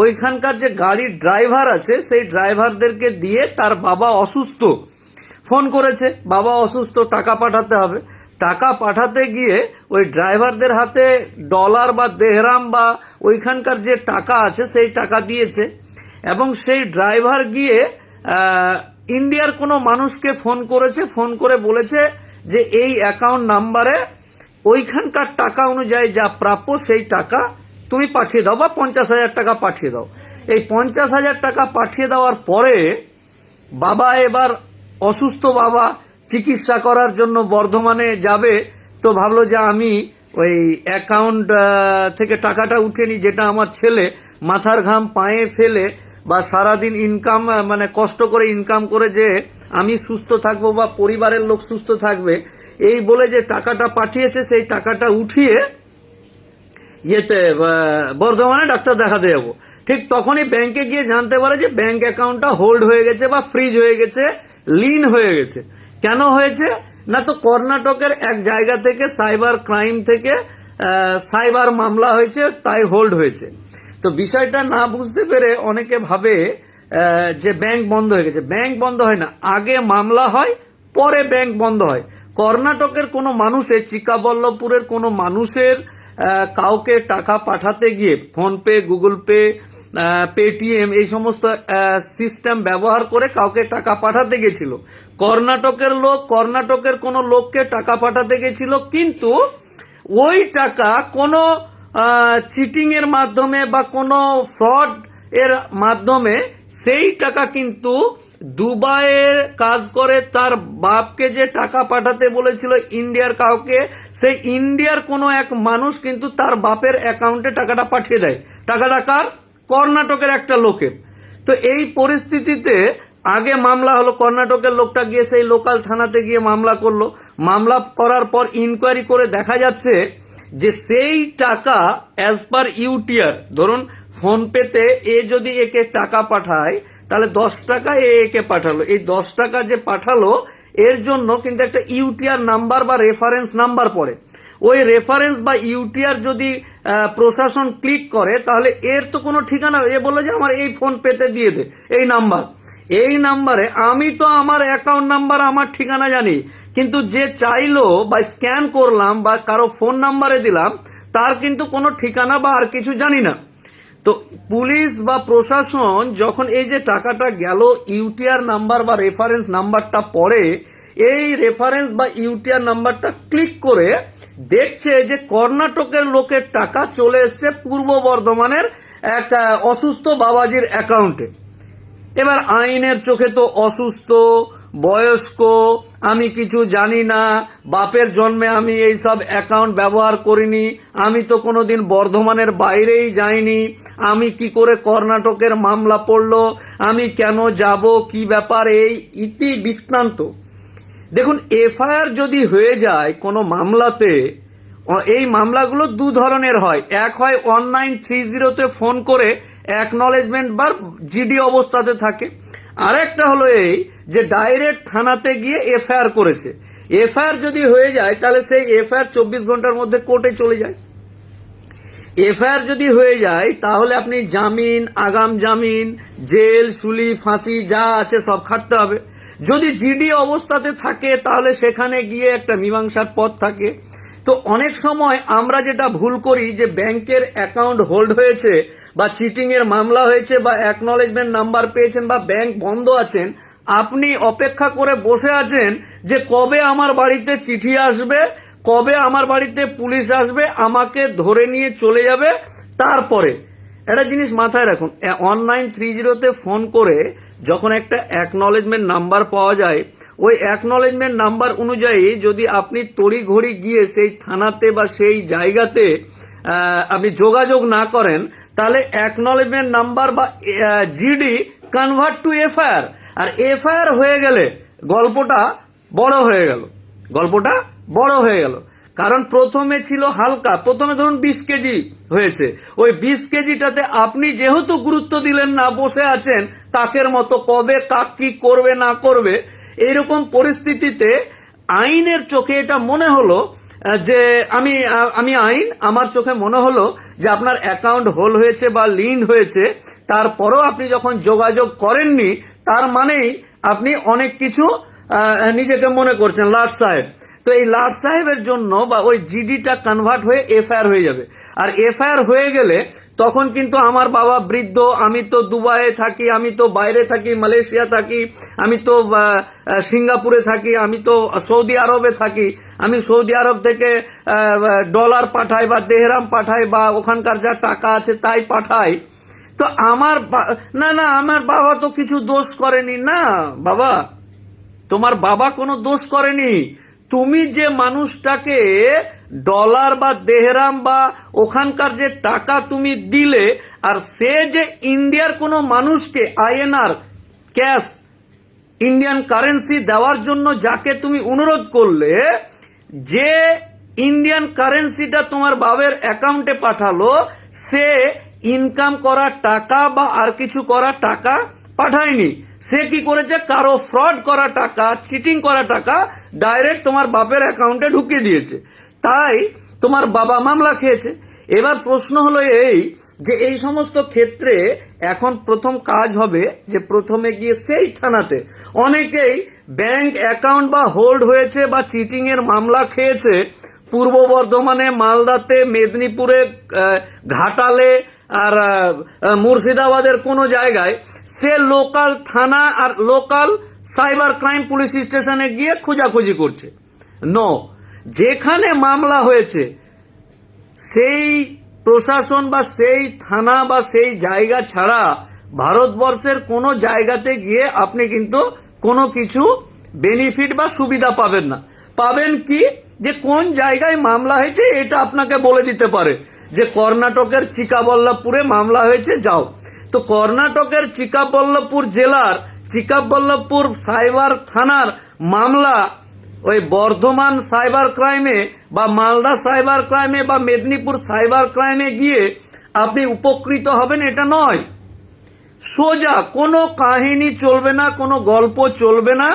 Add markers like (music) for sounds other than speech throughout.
ওইখানকার যে গাড়ির ড্রাইভার আছে, সেই ড্রাইভারদেরকে দিয়ে তার বাবা অসুস্থ। ফোন করেছে, বাবা অসুস্থ, টাকা পাঠাতে হবে। টাকা পাঠাতে গিয়ে ওই ড্রাইভারদের হাতে ডলার বা দেহরাম বা ওইখানকার যে টাকা আছে, সেই টাকা দিয়েছে এবং সেই ড্রাইভার গিয়ে ইন্ডিয়ার কোনো মানুষকে ফোন করেছে, ফোন করে বলেছে যে এই অ্যাকাউন্ট নাম্বারে ওইখানকার টাকা অনুযায়ী যা প্রাপ্য সেই টাকা তুমি পাঠিয়ে দাও বা পঞ্চাশ হাজার টাকা পাঠিয়ে দাও। এই পঞ্চাশ হাজার টাকা পাঠিয়ে দেওয়ার পরে বাবা এবার অসুস্থ বাবা চিকিৎসা করার জন্য বর্ধমানে যাবে। তো ভাবলো যে আমি ওই অ্যাকাউন্ট থেকে টাকাটা উঠে নি যেটা আমার ছেলে মাথার ঘাম পায়ে ফেলে বা সারাদিন ইনকাম মানে কষ্ট করে ইনকাম করে যে আমি সুস্থ থাকব বা পরিবারের লোক সুস্থ থাকবে। এই বলে যে টাকাটা পাঠিয়েছে, সেই টাকাটা উঠিয়ে ইয়েতে বর্ধমানে ডাক্তার দেখাতে যাব। ঠিক তখনই ব্যাংকে গিয়ে জানতে পারে যে ব্যাংক অ্যাকাউন্টটা হোল্ড হয়ে গেছে বা ফ্রিজ হয়ে গেছে লিন হয়ে গেছে। কেন হয়েছে? না তো কর্ণাটকের এক জায়গা থেকে সাইবার ক্রাইম থেকে সাইবার মামলা হয়েছে, তাই হোল্ড হয়েছে। তো বিষয়টা না বুঝতে পেরে অনেকে ভাবে যে ব্যাংক বন্ধ হয়ে গেছে। ব্যাংক বন্ধ হয় না, আগে মামলা হয়, পরে ব্যাংক বন্ধ হয়। কর্ণাটকের কোনো মানুষের, চিকাবল্লভপুরের কোনো মানুষের কাউকে টাকা পাঠাতে গিয়ে ফোনপে, গুগল পে পেটিএম এই সমস্ত সিস্টেম ব্যবহার করে কাউকে টাকা পাঠাতে গেছিল। কর্ণাটকের লোক, কর্ণাটকের কোনো লোককে টাকা পাঠাতে গেছিল, কিন্তু ওই টাকা কোনো চিটিং এর মাধ্যমে বা কোনো ফ্রড এর মাধ্যমে সেই টাকা কিন্তু দুবাইয়ের কাজ করে তার বাপকে যে টাকা পাঠাতে বলেছিল ইন্ডিয়ার কাউকে, সেই ইন্ডিয়ার কোনো এক মানুষ কিন্তু তার বাপের অ্যাকাউন্টে টাকাটা পাঠিয়ে দেয়। টাকাটা কার? কর্ণাটকের একটা লোকের তো এই পরিস্থিতিতে আগে মামলা হলো, কর্ণাটকের লোকটা গিয়ে সেই লোকাল থানাতে গিয়ে মামলা করল। মামলা করার পর ইনকোয়ারি করে দেখা যাচ্ছে যে সেই টাকা অ্যাজ পার ইউটিআর ধরুন ফোন পেতে এ যদি একে টাকা পাঠায় তাহলে দশ টাকা এ একে পাঠালো। এই দশ টাকা যে পাঠালো, এর জন্য কিন্তু একটা ইউটিআর নাম্বার বা রেফারেন্স নাম্বার পড়ে। ওই রেফারেন্স বা ইউটিআর যদি প্রশাসন ক্লিক করে, তাহলে এর তো কোনো ঠিকানা এ বলল যে আমার এই ফোন পেতে দিয়ে দে, এই নাম্বার। এই নাম্বারে আমি তো আমার অ্যাকাউন্ট নাম্বার আমার ঠিকানা জানি। কিন্তু যে চাইলো বা স্ক্যান করলাম বা কারও ফোন নাম্বারে দিলাম, তার কিন্তু কোনো ঠিকানা বা আর কিছু জানি না। তো পুলিশ বা প্রশাসন যখন এই যে টাকাটা গেল ইউটিআর নাম্বার বা রেফারেন্স নাম্বারটা পড়ে এই রেফারেন্স বা ইউটিআর নাম্বারটা ক্লিক করে দেখছে যে কর্ণাটকের লোকের টাকা চলে এসছে পূর্ব বর্ধমানের এক অসুস্থ বাবাজির অ্যাকাউন্টে এবার আইনের চোখে তো অসুস্থ বয়স্ক, আমি কিছু জানি না, বাপের জন্মে আমি এই সব অ্যাকাউন্ট ব্যবহার করিনি, আমি তো কোনোদিন বর্ধমানের বাইরেই যাইনি, আমি কি করে কর্ণাটকের মামলা পড়ল, আমি কেন যাব, কি ব্যাপার, এই ইতি বৃত্তান্ত। দেখুন, এফআইআর যদি হয়ে যায় কোনো মামলাতে এই মামলাগুলো দু ধরনের হয়। এক হয় ওয়ান নাইন থ্রি জিরোতে ফোন করে অ্যাকনলেজমেন্ট বা জিডি অবস্থাতে থাকে আর একটা হলো এই যে ডাইরেক্ট থানাতে গিয়ে এফআইআর করেছে। এফআইআর যদি হয়ে যায়, তাহলে সেই এফআইআর চব্বিশ ঘণ্টার মধ্যে কোর্টে চলে যায়। এফআইআর যদি হয়ে যায়, তাহলে আপনি জামিন, আগাম জামিন, জেল, সুলি, ফাঁসি, যা আছে সব খাটতে হবে। যদি জিডি অবস্থাতে থাকে, তাহলে সেখানে গিয়ে একটা মীমাংসার পথ থাকে। তো অনেক সময় আমরা যেটা ভুল করি যে ব্যাংকের অ্যাকাউন্ট হোল্ড হয়েছে বা চিটিংয়ের মামলা হয়েছে বা অ্যাকনলেজমেন্ট নাম্বার পেয়েছেন বা ব্যাংক বন্ধ আছেন, আপনি অপেক্ষা করে বসে আছেন যে কবে আমার বাড়িতে চিঠি আসবে, কবে আমার বাড়িতে পুলিশ আসবে, আমাকে ধরে নিয়ে চলে যাবে, তারপরে একটা জিনিস মাথায় রাখুন অনলাইন থ্রি জিরোতে ফোন করে যখন একটা অ্যাকনলেজমেন্ট নাম্বার পাওয়া যায়, ওই অ্যাকনলেজমেন্ট নাম্বার অনুযায়ী যদি আপনি তড়িঘড়ি গিয়ে সেই থানাতে বা সেই জায়গাতে আপনি যোগাযোগ না করেন, তাহলে অ্যাকনলেজমেন্ট নাম্বার বা জিডি কনভার্ট টু এফআইআর আর এফআইআর হয়ে গেলে গল্পটা বড় হয়ে গেল। গল্পটা বড় হয়ে গেল। কারণ প্রথমে ছিল হালকা, প্রথমে ধরুন বিশ কেজি হয়েছে। ওই বিশ কেজিটাতে আপনি যেহেতু গুরুত্ব দিলেন না, বসে আছেন কাকের মতো কবে কাক কি করবে, না করবে, এইরকম পরিস্থিতিতে আইনের চোখে এটা মনে হলো যে আমি আমি আইন, আমার চোখে মনে হলো যে আপনার অ্যাকাউন্ট হোল হয়েছে বা লিন হয়েছে, তারপরও আপনি যখন যোগাযোগ করেননি, তার মানেই আপনি অনেক কিছু নিজেকে মনে করছেন লাট সাহেব। তো এই লাট সাহেবের জন্য বা ওই জিডিটা কনভার্ট হয়ে এফআইআর হয়ে যাবে। আর এফআইআর হয়ে গেলে তখন কিন্তু আমার বাবা বৃদ্ধ, আমি তো দুবাইয়ে থাকি, আমি তো বাইরে থাকি, মালয়েশিয়া থাকি, আমি তো সিঙ্গাপুরে থাকি, আমি তো সৌদি আরবে থাকি, আমি সৌদি আরব থেকে ডলার পাঠাই বা দেহরাম পাঠাই বা ওখানকার যা টাকা আছে তাই পাঠাই। তো আমার না না, আমার বাবা তো কিছু দোষ করেনি, না, বাবা। তোমার বাবা কোনো দোষ করেনি। তুমি যে মানুষটাকে ডলার বা দেহরাম বা ওখানকার যে টাকা তুমি দিলে, আর সে যে ইন্ডিয়ার কোনো মানুষকে আইএনআর, ক্যাশ, ইন্ডিয়ান কারেন্সি দেওয়ার জন্য যাকে তুমি অনুরোধ করলে, যে ইন্ডিয়ান কারেন্সিটা তোমার বাবের অ্যাকাউন্টে পাঠালো, সে ইনকাম করা টাকা বা আর কিছু করা টাকা পাঠায়নি। সে কি করেছে? কারও ফ্রড করা টাকা চিটিং করা টাকা ডাইরেক্ট তোমার বাপের অ্যাকাউন্টে ঢুকিয়ে দিয়েছে। তাই তোমার বাবা মামলা খেয়েছে। এবার প্রশ্ন হলো এই যে এই সমস্ত ক্ষেত্রে এখন প্রথম কাজ হবে যে প্রথমে গিয়ে সেই থানাতে অনেকেই ব্যাংক অ্যাকাউন্ট বা হোল্ড হয়েছে বা চিটিং এর মামলা খেয়েছে। পূর্ব বর্ধমানে, মালদাতে, মেদিনীপুরে ঘাটালে আর মুর্শিদাবাদের কোনো জায়গায় সে লোকাল থানা আর লোকাল সাইবার ক্রাইম পুলিশ স্টেশনে গিয়ে খোঁজাখুঁজি করছে। ন যেখানে মামলা হয়েছে, সেই প্রশাসন বা সেই থানা বা সেই জায়গা ছাড়া ভারতবর্ষের কোনো জায়গাতে গিয়ে আপনি কিন্তু কোনো কিছু বেনিফিট বা সুবিধা পাবেন না। পাবেন কি? যে কোন জায়গায় মামলা হয়েছে, এটা আপনাকে বলে দিতে পারে। যে কর্ণাটকের চিকাবল্লভপুরে মামলা হয়েছে, যাও। তো কর্ণাটকের চিকাবল্লভপুর জেলার চিকাবল্লভপুর সাইবার থানার মামলা ওই বর্ধমান সাইবার ক্রাইমে বা মালদা সাইবার ক্রাইমে বা মেদিনীপুর সাইবার ক্রাইমে গিয়ে আপনি উপকৃত হবেন, এটা নয়। সোজা, কোনো কাহিনী চলবে না, কোনো গল্প চলবে না।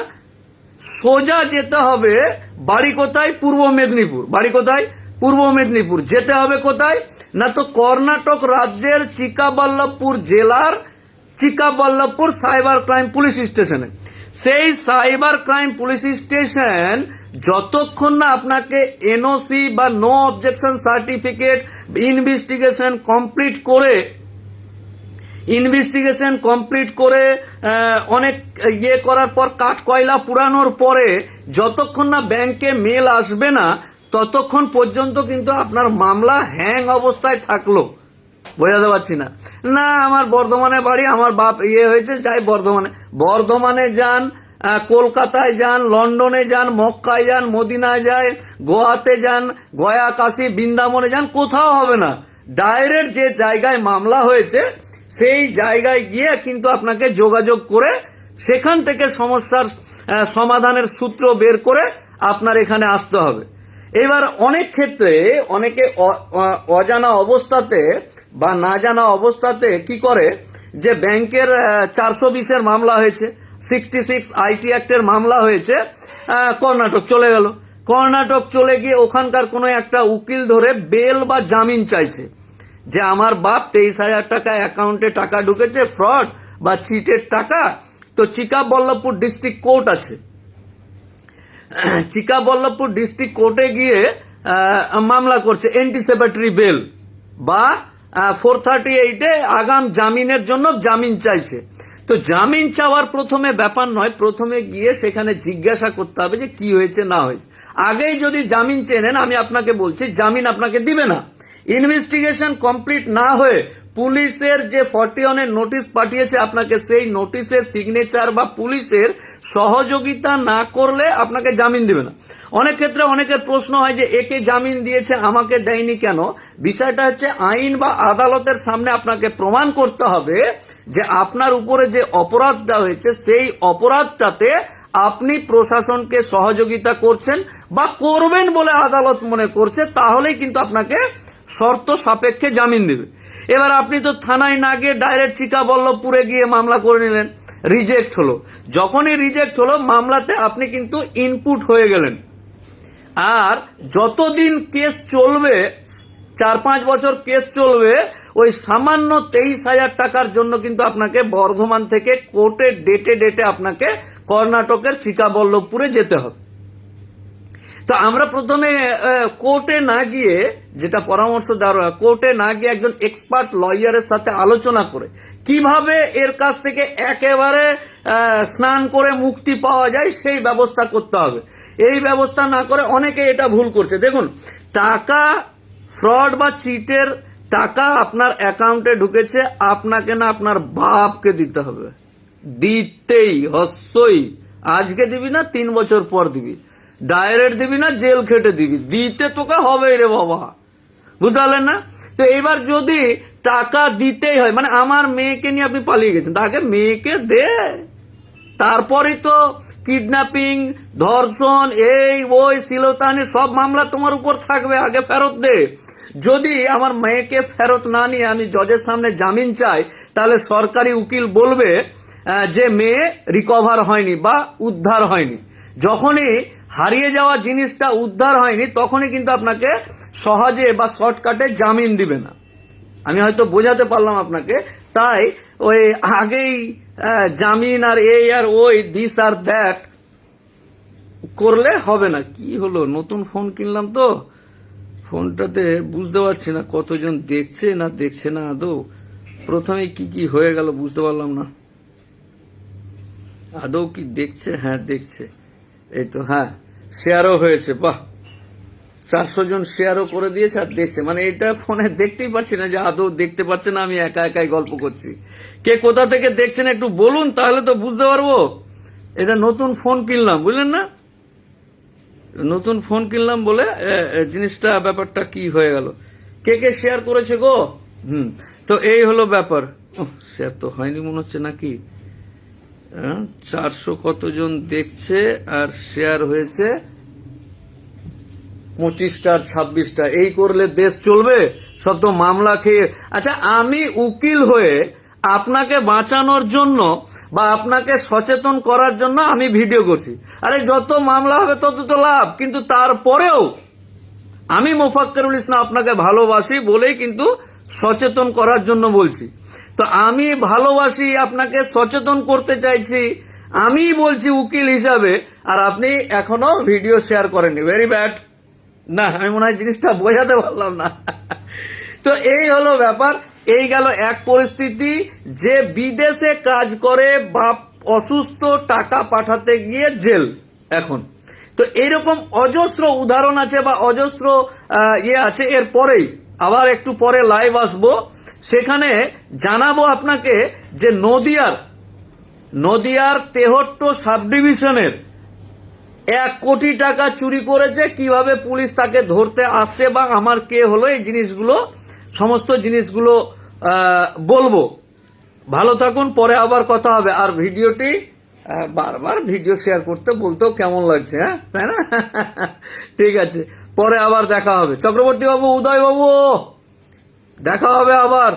সোজা যেতে হবে বাড়ি কোথায়? পূর্ব মেদিনীপুর। বাড়ি কোথায়? পূর্ব মেদিনীপুর। যেতে হবে কোথায়? না তো কর্ণাটক রাজ্যের চিকাবল্লভপুর জেলার চিকাবল্লভপুর সাইবার ক্রাইম পুলিশ স্টেশনে। সেই সাইবার ক্রাইম পুলিশ স্টেশন যতক্ষণ না আপনাকে এনওসি বা no objection certificate investigation complete করে, ইনভেস্টিগেশন কমপ্লিট করে অনেক ইয়ে করার পর কাঠ কয়লা পুরানোর পরে যতক্ষণ না ব্যাংকে মেল আসবে না ততক্ষণ পর্যন্ত কিন্তু আপনার মামলা হ্যাং অবস্থায় থাকল। বোঝাতে পারছি না। না, আমার বর্ধমানে বাড়ি, আমার বাপ ইয়ে হয়েছে, যাই বর্ধমানে। বর্ধমানে যান কলকাতায় যান, লন্ডনে যান, মক্কায় যান, মদিনায় যান, গোয়াতে যান, গয়া, কাশী, বৃন্দাবনে যান, কোথাও হবে না। ডাইরেক্ট যে জায়গায় মামলা হয়েছে, সেই জায়গায় গিয়ে কিন্তু আপনাকে যোগাযোগ করে সেখান থেকে সমস্যার সমাধানের সূত্র বের করে আপনার এখানে আসতে হবে। এবার অনেক ক্ষেত্রে অনেকে অজানা অবস্থাতে বা না জানা অবস্থাতে কি করে? যে ব্যাংকের চারশো বিশের মামলা হয়েছে, সিক্সটি সিক্স আইটি অ্যাক্টের মামলা হয়েছে কর্ণাটক চলে গেল। কর্ণাটক চলে গিয়ে ওখানকার কোনো একটা উকিল ধরে বেল বা জামিন চাইছে যে আমার বাপ তেইশ হাজার টাকা অ্যাকাউন্টে টাকা ঢুকেছে, ফ্রড বা চিটের টাকা। তো চিকাবল্লভপুর ডিস্ট্রিক্ট কোর্ট আছে। (coughs) চিকাবল্লভপুর ডিস্ট্রিক্ট কোর্টে গিয়ে মামলা করছে এন্টিসেপাটরি বেল বা ফোর থার্টি এইটে আগাম জামিনের জন্য জামিন চাইছে। তো জামিন চাওয়ার প্রথমে ব্যাপার নয়, প্রথমে গিয়ে সেখানে জিজ্ঞাসা করতে হবে যে কি হয়েছে, না হয়েছে। আগেই যদি জামিন চেনেন, আমি আপনাকে বলছি, জামিন আপনাকে দিবে না। ইনভেস্টিগেশন কমপ্লিট না হয়ে পুলিশের যে ফর্টি ওয়ানের নোটিশ পাঠিয়েছে আপনাকে, সেই নোটিশের সিগনেচার বা পুলিশের সহযোগিতা না করলে আপনাকে জামিন দিবে না। অনেক ক্ষেত্রে অনেকের প্রশ্ন হয় যে একে জামিন দিয়েছে, আমাকে দেয়নি কেন? বিষয়টা হচ্ছে আইন বা আদালতের সামনে আপনাকে প্রমাণ করতে হবে যে আপনার উপরে যে অপরাধটা হয়েছে, সেই অপরাধটাতে আপনি প্রশাসনকে সহযোগিতা করছেন বা করবেন বলে আদালত মনে করছে, তাহলেই কিন্তু আপনাকে শর্ত সাপেক্ষে জামিন দেবে। এবার আপনি তো থানায় না গিয়ে ডাইরেক্ট চিকাবল্লভপুরে গিয়ে মামলা করে নিলেন, রিজেক্ট হলো। যখনই রিজেক্ট হলো, মামলাতে আপনি কিন্তু ইনপুট হয়ে গেলেন। আর যতদিন কেস চলবে, চার পাঁচ বছর কেস চলবে, ওই সামান্য তেইশ হাজার টাকার জন্য কিন্তু আপনাকে বর্ধমান থেকে কোর্টে ডেটে ডেটে আপনাকে কর্ণাটকের চিকাবল্লভপুরে যেতে হবে। তো আমরা প্রথমে কোর্টে না গিয়ে যেটা পরামর্শ দেওয়া কোর্টে না গিয়ে একজন এক্সপার্ট লয়ারের সাথে আলোচনা করে, কীভাবে এর কাছ থেকে একেবারে স্নান করে মুক্তি পাওয়া যায় সেই ব্যবস্থা করতে হবে। এই ব্যবস্থা না করে অনেকে এটা ভুল করছে। দেখুন, টাকা ফ্রড বা চিটের টাকা আপনার অ্যাকাউন্টে ঢুকেছে, আপনাকে না আপনার বাপকে দিতে হবে। দিতেই, হস্যই। আজকে দিবি না, তিন বছর পর দিবি। ডাইরেক্ট দিবি না, জেল খেটে দিবি। দিতে তোকে হবেই রে বাবা। বুঝতে পারলেন না? তো এবার যদি টাকা দিতেই হয় মানে আমার মেয়েকে নিয়ে আপনি পালিয়ে গেছেন, তাকে মেয়েকে দে। তারপরে তো কিডন্যাপিং, ধর্ষণ, এই, ওই, সিলতানি, সব মামলা তোমার উপর থাকবে, আগে ফেরত দে। যদি আমার মেয়েকে ফেরত না নিয়ে আমি জজের সামনে জামিন চাই, তাহলে সরকারি উকিল বলবে যে মেয়ে রিকভার হয়নি বা উদ্ধার হয়নি। যখনই হারিয়ে যাওয়া জিনিসটা উদ্ধার হয়নি, তখনই কিন্তু আপনাকে সহজে বা শর্টকাটে জামিন দিবে না। আমি হয়তো বোঝাতে পারলাম আপনাকে, তাই ওই আগেই জামিন আর এই আর ওই দিস আর দ্যাট করলে হবে না। কি হলো? নতুন ফোন কিনলাম তো। ফোনটাতে বুঝতে পারছি না কতজন দেখছে না দেখছে না আদৌ। প্রথমে কি কি হয়ে গেল বুঝতে পারলাম না। আদৌ কি দেখছে? হ্যাঁ দেখছে। এই তো হ্যাঁ শেয়ারও হয়েছে, বাহ। চারশো জন শেয়ারও করে দিয়েছে আর দেখছে। মানে এটা ফোনে দেখতেই পাচ্ছি না যে আদৌ দেখতে পাচ্ছে না, আমি একা একাই গল্প করছি। কে কোথা থেকে দেখছেন একটু বলুন, তাহলে তো বুঝতে পারব। এটা নতুন ফোন কিনলাম, বুঝলেন না? নতুন ফোন কিনলাম বলে জিনিসটা, ব্যাপারটা কি হয়ে গেল? কে কে শেয়ার করেছে গো? হুম, তো এই হলো ব্যাপার। শেয়ার তো হয়নি মনে হচ্ছে নাকি? চারশো কতজন দেখছে আর শেয়ার হয়েছে? পঁচিশটা আর ছাব্বিশটা। এই করলে দেশ চলবে? সব তো মামলা খেয়ে। আচ্ছা আমি উকিল হয়ে আপনাকে বাঁচানোর জন্য বা আপনাকে সচেতন করার জন্য আমি ভিডিও করছি। আরে, যত মামলা হবে তত তো লাভ। কিন্তু তারপরেও আমি মোফাক্করুল ইসলাম আপনাকে ভালোবাসি বলেই কিন্তু সচেতন করার জন্য বলছি। তো আমি ভালোবাসি, আপনাকে সচেতন করতে চাইছি। আমি বলছি উকিল হিসাবে, আর আপনি এখনও ভিডিও শেয়ার করেননি। ভেরি ব্যাড না, আমি মনে হয় জিনিসটা বোঝাতে পারলাম না। তো এই হলো ব্যাপার। এই গেল এক পরিস্থিতি, যে বিদেশে কাজ করে বা অসুস্থ, টাকা পাঠাতে গিয়ে জেল, এখন। তো এরকম অজস্র উদাহরণ আছে বা অজস্র ইয়ে আছে। এর পরেই আবার একটু পরে লাইভ আসব। সেখানে জানাব আপনাকে যে নদিয়ার নদিয়ার তেহট্ট সাব ডিভিশনের এক কোটি টাকা চুরি করেছে, কীভাবে পুলিশ তাকে ধরতে আসছে বা আমার কে হলো, এই জিনিসগুলো, সমস্ত জিনিসগুলো বলব। ভালো থাকুন, পরে আবার কথা হবে। আর ভিডিওটি বারবার ভিডিও শেয়ার করতে বলতেও কেমন লাগছে হ্যাঁ? তাই না? (laughs) ঠিক আছে। পরে আবার দেখা হবে। চক্রবর্তী বাবু উদয় বাবু দেখা হবে আবার